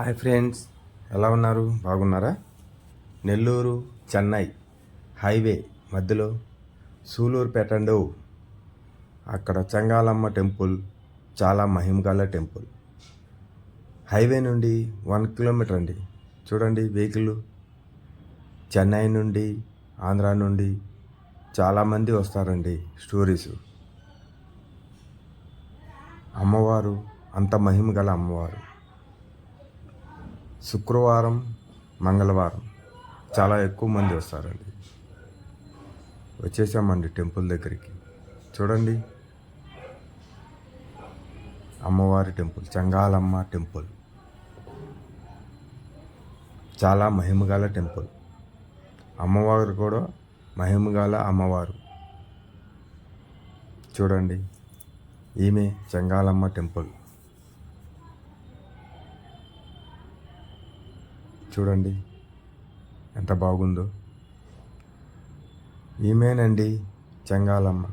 Hi friends ఎలా ఉన్నారు? బాగున్నారా? నెల్లూరు చెన్నై హైవే మధ్యలో సూలూరుపేట అండు అక్కడ చెంగాలమ్మ టెంపుల్ చాలా మహిమగల టెంపుల్. హైవే నుండి వన్ కిలోమీటర్ అండి. చూడండి వెహికల్. చెన్నై నుండి ఆంధ్ర నుండి చాలామంది వస్తారండి స్టోరీస్ అమ్మవారు అంత మహిమగల అమ్మవారు. శుక్రవారం మంగళవారం చాలా ఎక్కువ మంది వస్తారండి. వచ్చేసామండి టెంపుల్ దగ్గరికి. చూడండి. అమ్మవారి టెంపుల్ చంగాలమ్మ టెంపుల్. చాలా మహిమగల టెంపుల్. అమ్మవారు కూడా మహిమగల అమ్మవారు. చూడండి. ఈమె చంగాలమ్మ టెంపుల్. చూడండి. ఎంత బాగుందో. ఈమెనండి చెంగాలమ్మ.